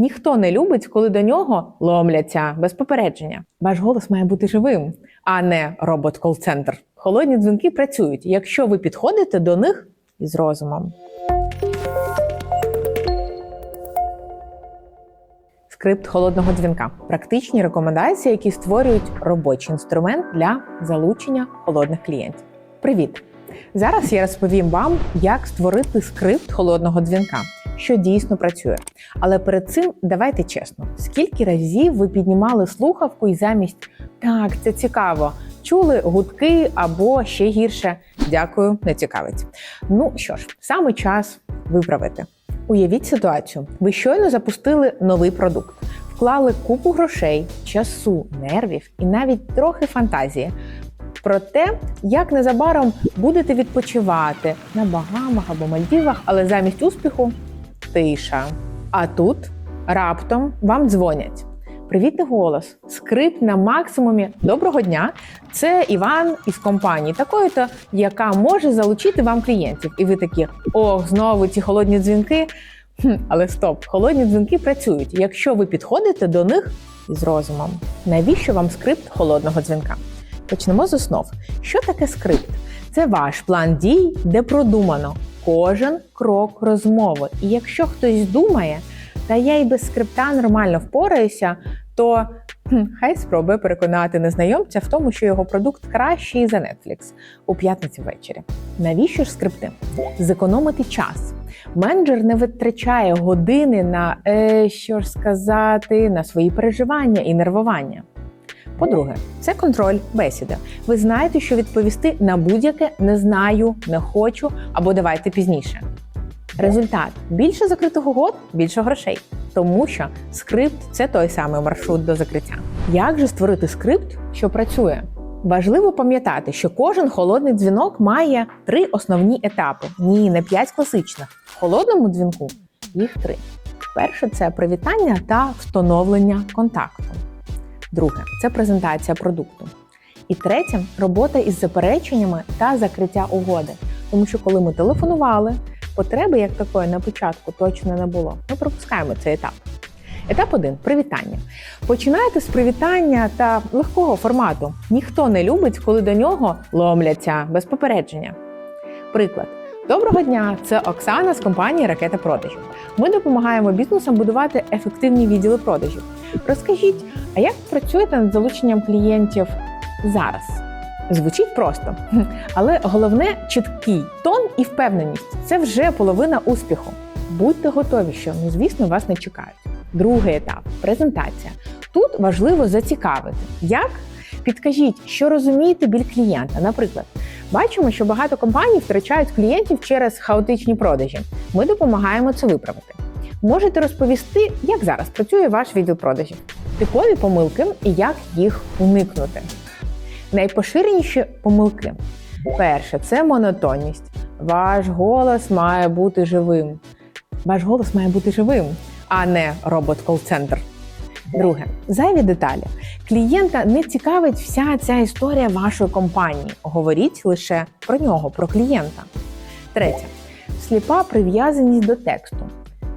Ніхто не любить, коли до нього ломляться без попередження. Ваш голос має бути живим, а не робот-кол-центр. Холодні дзвінки працюють, якщо ви підходите до них із розумом. Скрипт холодного дзвінка практичні рекомендації, які створюють робочий інструмент для залучення холодних клієнтів. Привіт! Зараз я розповім вам, як створити скрипт холодного дзвінка, що дійсно працює. Але перед цим давайте чесно: скільки разів ви піднімали слухавку і замість так, це цікаво, чули гудки або ще гірше дякую, не цікавить. Ну що ж, саме час виправити. Уявіть ситуацію: ви щойно запустили новий продукт, вклали купу грошей, часу, нервів і навіть трохи фантазії про те, як незабаром будете відпочивати на Багамах або Мальдівах, але замість успіху тиша. А тут раптом вам дзвонять. Привітний голос, скрипт на максимумі. Доброго дня! Це Іван із компанії такої-то, яка може залучити вам клієнтів. І ви такі: ох, знову ці холодні дзвінки. Хм, але стоп, холодні дзвінки працюють, якщо ви підходите до них із розумом. Навіщо вам скрипт холодного дзвінка? Почнемо з основ. Що таке скрипт? Це ваш план дій, де продумано кожен крок розмови. І якщо хтось думає, та я й без скрипта нормально впораюся, то хай спробує переконати незнайомця в тому, що його продукт кращий за Netflix у п'ятницю ввечері. Навіщо ж скрипти? Зекономити час. Менеджер не витрачає години на е, що ж сказати, на свої переживання і нервування. По-друге, це контроль бесіди. Ви знаєте, що відповісти на будь-яке не знаю, не хочу або давайте пізніше. Результат більше закритих угод, більше грошей. Тому що скрипт це той самий маршрут до закриття. Як же створити скрипт, що працює? Важливо пам'ятати, що кожен холодний дзвінок має три основні етапи. Ні, не п'ять класичних. В холодному дзвінку їх три. Перше це привітання та встановлення контакту. Друге це презентація продукту. І третє робота із запереченнями та закриття угоди. Тому що коли ми телефонували, потреби як такої на початку точно не було. Ми пропускаємо цей етап. Етап 1 привітання. Починаєте з привітання та легкого формату. Ніхто не любить, коли до нього ломляться без попередження. Приклад. Доброго дня! Це Оксана з компанії Ракета продажів. Ми допомагаємо бізнесам будувати ефективні відділи продажів. Розкажіть, а як працюєте над залученням клієнтів зараз? Звучить просто, але головне чіткий тон і впевненість це вже половина успіху. Будьте готові, що ну, звісно вас не чекають. Другий етап презентація. Тут важливо зацікавити. Як? Підкажіть, що розумієте біль клієнта. Наприклад, бачимо, що багато компаній втрачають клієнтів через хаотичні продажі. Ми допомагаємо це виправити. Можете розповісти, як зараз працює ваш відділ продажів, типові помилки і як їх уникнути. Найпоширеніші помилки. Перше це монотонність. Ваш голос має бути живим. Ваш голос має бути живим, а не робот-кол-центр. Друге зайві деталі. Клієнта не цікавить вся ця історія вашої компанії. Говоріть лише про нього, про клієнта. Третє сліпа прив'язаність до тексту.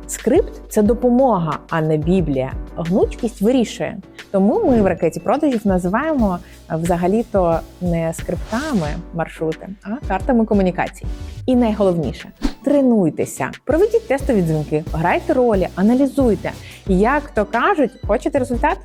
Скрипт це допомога, а не біблія. Гнучкість вирішує. Тому ми в ракеті продажів називаємо взагалі-то не скриптами маршрути, а картами комунікацій. І найголовніше тренуйтеся, проведіть тестові дзвінки, грайте ролі, аналізуйте. Як то кажуть, хочете результат?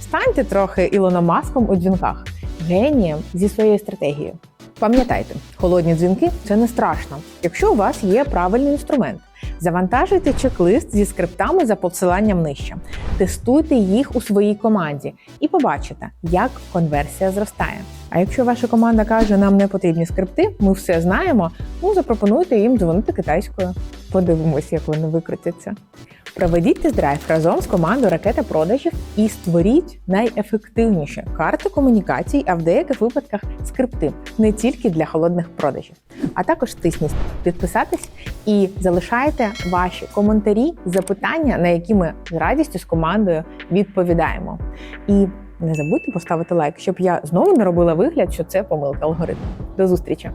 Станьте трохи Ілоном Маском у дзвінках, генієм зі своєю стратегією. Пам'ятайте, холодні дзвінки це не страшно, якщо у вас є правильний інструмент. Завантажуйте чек-лист зі скриптами за посиланням нижче, тестуйте їх у своїй команді і побачите, як конверсія зростає. А якщо ваша команда каже, нам не потрібні скрипти, ми все знаємо, ну запропонуйте їм дзвонити китайською. Подивимось, як вони викрутяться. Проведіть тест-драйв разом з командою ракета продажів і створіть найефективніші карти комунікацій, а в деяких випадках скрипти не тільки для холодних продажів. А також тисніть підписатись і залишайте ваші коментарі, запитання, на які ми з радістю з командою відповідаємо. І не забудьте поставити лайк, щоб я знову не робила вигляд, що це помилка алгоритму. До зустрічі!